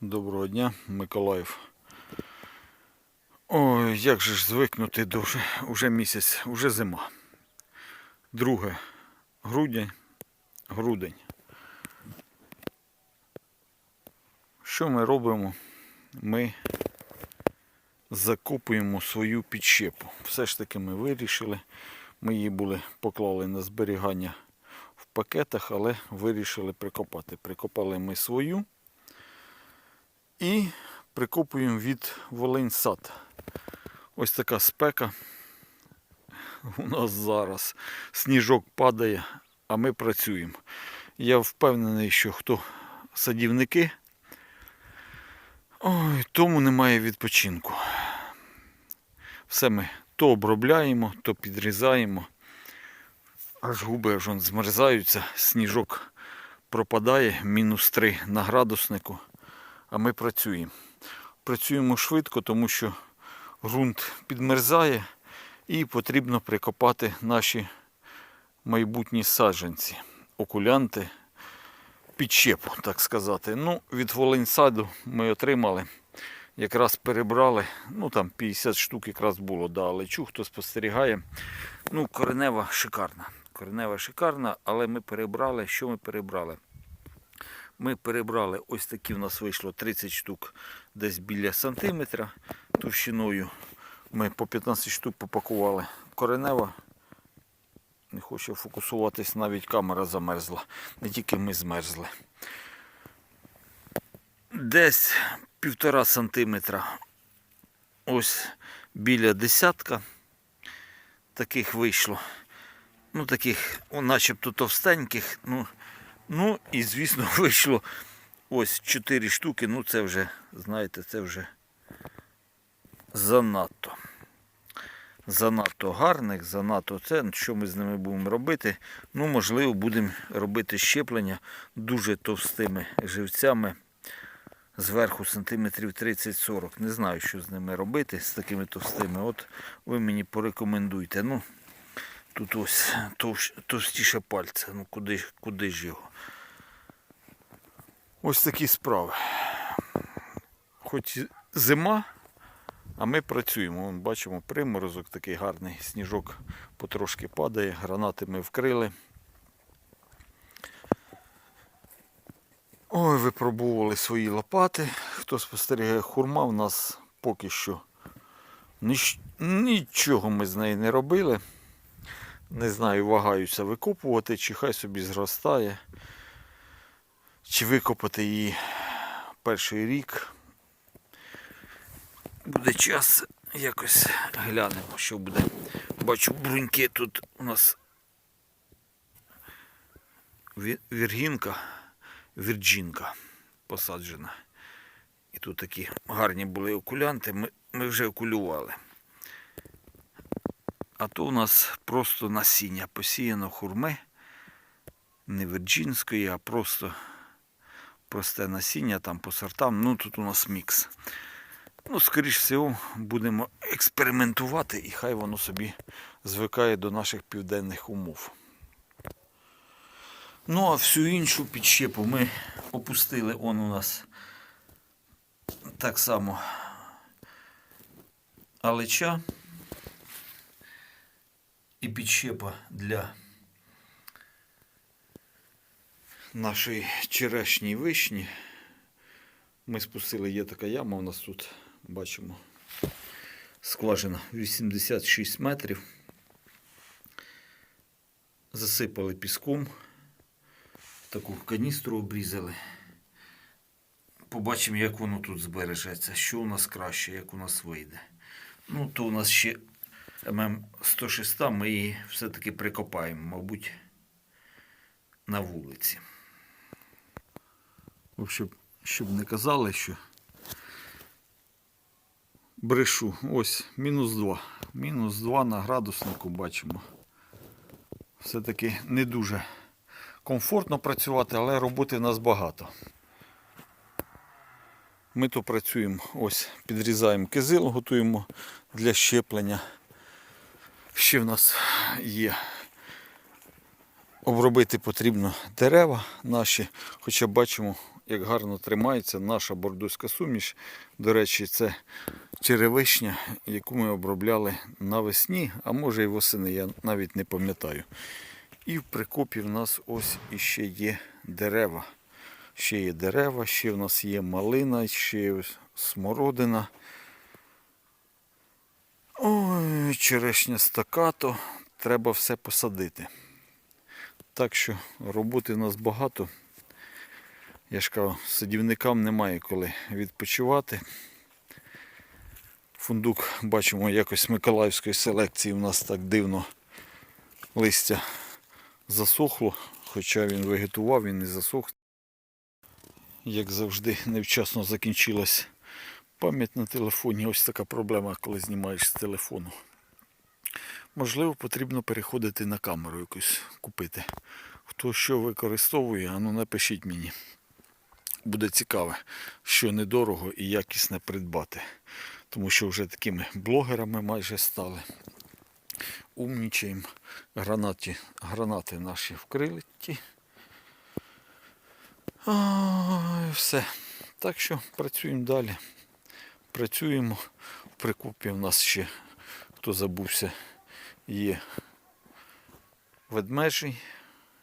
Доброго дня, Миколаїв. Ой, як же ж звикнути до вже, уже місяць, уже зима. Друге грудень, грудень. Що ми робимо? Ми закопуємо свою підщепу. Все ж таки ми вирішили. Ми її були поклали на зберігання в пакетах, але вирішили прикопати. Прикопали ми свою і прикопуємо від Волинь-Сад. Ось така спека у нас зараз. Сніжок падає, а ми працюємо. Я впевнений, що хто садівники, ой, тому немає відпочинку. Все ми то обробляємо, то підрізаємо. Аж губи вже змерзаються, сніжок пропадає, мінус 3 на градуснику, а ми працюємо. Працюємо швидко, тому що ґрунт підмерзає і потрібно прикопати наші майбутні саджанці, окулянти, підщепу, так сказати. Ну, від Волиньсаду ми отримали, якраз перебрали, ну там 50 штук якраз було, да, але чув, хто спостерігає. Ну, коренева шикарна. Коренева шикарна, але ми перебрали. Що ми перебрали? Ми перебрали ось такі в нас вийшло 30 штук десь біля сантиметра товщиною. Ми по 15 штук попакували. Коренева. Не хоче фокусуватись, навіть камера замерзла. Не тільки ми змерзли. Десь півтора сантиметра. Ось біля десятка. Таких вийшло. Ну, таких, начебто товстеньких. Ну, ну і звісно, вийшло ось 4 штуки. Ну, це вже, знаєте, це вже занадто. Занадто гарних, занадто це. Що ми з ними будемо робити? Ну, можливо, будемо робити щеплення дуже товстими живцями. Зверху сантиметрів 30-40. Не знаю, що з ними робити, з такими товстими. От ви мені порекомендуйте. Ну, тут ось товщ, товстіше пальця. Ну, куди, куди ж його? Ось такі справи. Хоч зима, а ми працюємо. Вон, бачимо, приморозок такий гарний, сніжок потрошки падає, гранати ми вкрили. Ой, випробували свої лопати. Хто спостерігає, хурма в нас поки що ніч- нічого ми з неї не робили. Не знаю, вагаюся викопувати, чи хай собі зростає, чи викопати її перший рік. Буде час, якось глянемо, що буде. Бачу, бруньки тут у нас віргінка, вірджинка посаджена. І тут такі гарні були окулянти, ми, ми вже окулювали. А то у нас просто насіння посіяно хурми. Не вірджинської, а просто просте насіння там по сортам. Ну тут у нас мікс. Ну, скоріш всього, будемо експериментувати і хай воно собі звикає до наших південних умов. Ну, а всю іншу підщепу ми опустили. Он у нас так само алеча і підщепа для нашої черешньої вишні. Ми спустили, є така яма у нас тут, бачимо, скважина 86 метрів. Засипали піском, таку каністру обрізали. Побачимо, як воно тут збережеться, що у нас краще, як у нас вийде. Ну, то у нас ще ММ 106, ми її все-таки прикопаємо, мабуть, на вулиці. В щоб не казали, що брешу. Ось мінус 2. Мінус 2 на градуснику бачимо. Все-таки не дуже комфортно працювати, але роботи в нас багато. Ми то працюємо, ось підрізаємо кизил, готуємо для щеплення. Ще в нас є. Обробити потрібно дерева наші, хоча бачимо, як гарно тримається наша бордоська суміш. До речі, це черевишня, яку ми обробляли навесні, а може і восени, я навіть не пам'ятаю. І в прикопі в нас ось іще є дерева. Ще є дерева, ще в нас є малина, ще є смородина. Ой, черешня стакато. Треба все посадити. Так що роботи в нас багато. Я ж кажу, садівникам немає коли відпочивати. Фундук, бачимо, якось Миколаївської селекції у нас так дивно листя засохло, хоча він вегетував, він не засох. Як завжди, невчасно закінчилась пам'ять на телефоні. Ось така проблема, коли знімаєш з телефону. Можливо, потрібно переходити на камеру якусь купити. Хто що використовує, а ну напишіть мені. Буде цікаво, що недорого і якісне придбати. Тому що вже такими блогерами майже стали. Умнічаємо. Гранати, гранати наші вкриті. Все. Так що працюємо далі. Працюємо. В прикупі в нас ще, хто забувся, є ведмежий.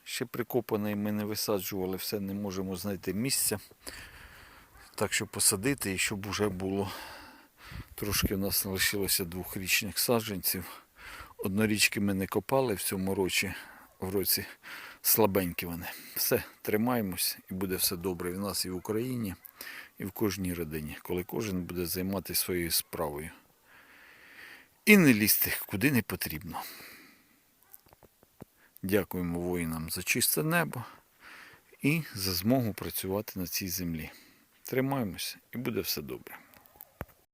Ще прикопаний, ми не висаджували, все не можемо знайти місця. Так що посадити і щоб вже було. Трошки в нас лишилося двохрічних саджанців. Однорічки ми не копали в цьому році, в році слабенькі вони. Все, тримаємось і буде все добре в нас і в Україні, і в кожній родині, коли кожен буде займатися своєю справою. І не лізти куди не потрібно. Дякуємо воїнам за чисте небо і за змогу працювати на цій землі. Тримаємося і буде все добре.